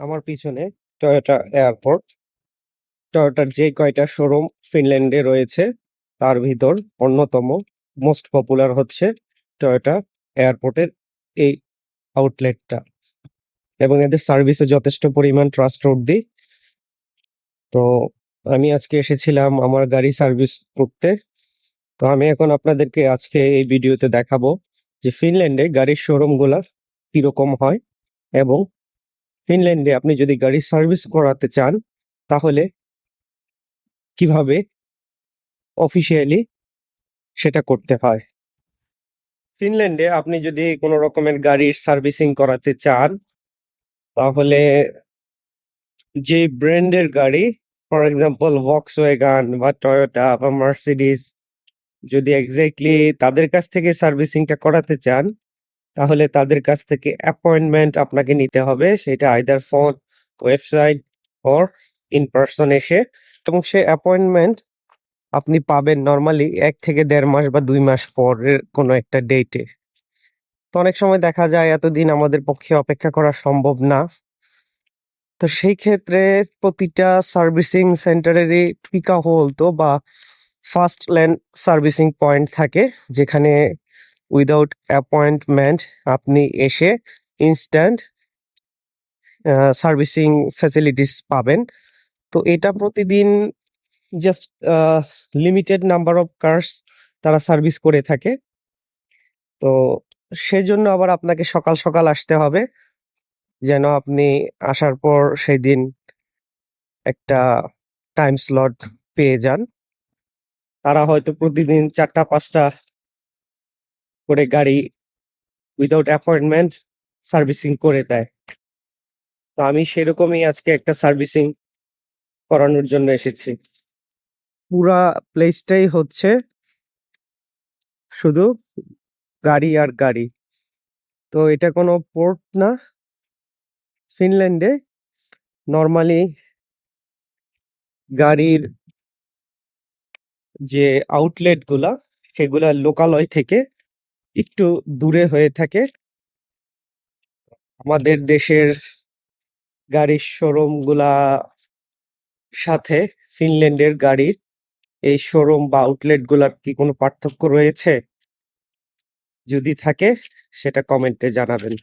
আমার পিছনে Toyota airport. টয়োটার যে কয়টা শোরুম ফিনল্যান্ডে রয়েছে, তার ভিতর অন্যতম মোস্ট পপুলার হচ্ছে টয়োটা এয়ারপোর্টের এই আউটলেটটা। এবং এদের সার্ভিসে যথেষ্ট পরিমাণ ট্রাস্টওর্দি। তো আমি আজকে এসেছিলাম আমার গাড়ি সার্ভিস করতে। তো আমি এখন আপনাদেরকে আজকে এই ভিডিওতে দেখাবো যে ফিনল্যান্ডে গাড়ির শোরুমগুলা কীরকম হয় এবং ফিনল্যান্ডে আপনি যদি গাড়ি সার্ভিস করাতে চান, তাহলে কীভাবে অফিসিয়ালি সেটা করতে হয়। ফিনল্যান্ডে আপনি যদি কোনো রকমের গাড়ির সার্ভিসিং করাতে চান, তাহলে যে ব্র্যান্ডের গাড়ি, ফর এক্সাম্পল ভক্সওয়াগন বা টয়োটা বা মার্সিডিজ যদি এক্সাক্টলি তাদের কাছ থেকে সার্ভিসিংটা করাতে চান তাহলে তাদের কাছ থেকে অ্যাপয়েন্টমেন্ট আপনাকে নিতে হবে। সেটা either phone website or in person এসে। এবং সে অ্যাপয়েন্টমেন্ট আপনি পাবেন নর্মালি এক থেকে দেড় মাস বা দুই মাস পরের কোনো একটা ডেটে তো অনেক সময় দেখা যায় এতদিন আমাদের পক্ষে অপেক্ষা করা সম্ভব না। তো সেই ক্ষেত্রে প্রতিটা সার্ভিসিং সেন্টারেরই পিকা হলতো বা ফার্স্ট ল্যান্ড সার্ভিসিং পয়েন্ট থাকে, যেখানে উইদাউট অ্যাপয়েন্টমেন্ট আপনি এসে ইনস্ট্যান্ট সার্ভিসিং ফ্যাসিলিটিস পাবেন। তো এটা প্রতিদিন just limited number of cars তারা সার্ভিস করে থাকে। তো সেজন্য আবার আপনাকে সকাল সকাল আসতে হবে, যেন আপনি আসার পর সেই দিন একটা টাইম স্লট পেয়ে যান। তারা হয়তো প্রতিদিন চারটা, পাঁচটা করে গাড়ি উইদাউট অ্যাপয়েন্টমেন্ট সার্ভিসিং করে দেয়। তো আমি সেরকমই আজকে একটা সার্ভিসিং করানোর জন্য এসেছি। পুরা প্লেসটাই হচ্ছে শুধু গাড়ি আর গাড়ি। তো এটা কোনো পোর্ট না। ফিনল্যান্ডে নর্মালি গাড়ির যে আউটলেটগুলা, সেগুলা লোকালয় থেকে একটু দূরে হয়ে থাকে। আমাদের দেশের গাড়ির শোরুমগুলা সাথে ফিনল্যান্ডের গাড়ির এই শোরুম বা আউটলেটগুলার কি কোনো পার্থক্য রয়েছে? যদি থাকে, সেটা কমেন্টে জানাবেন।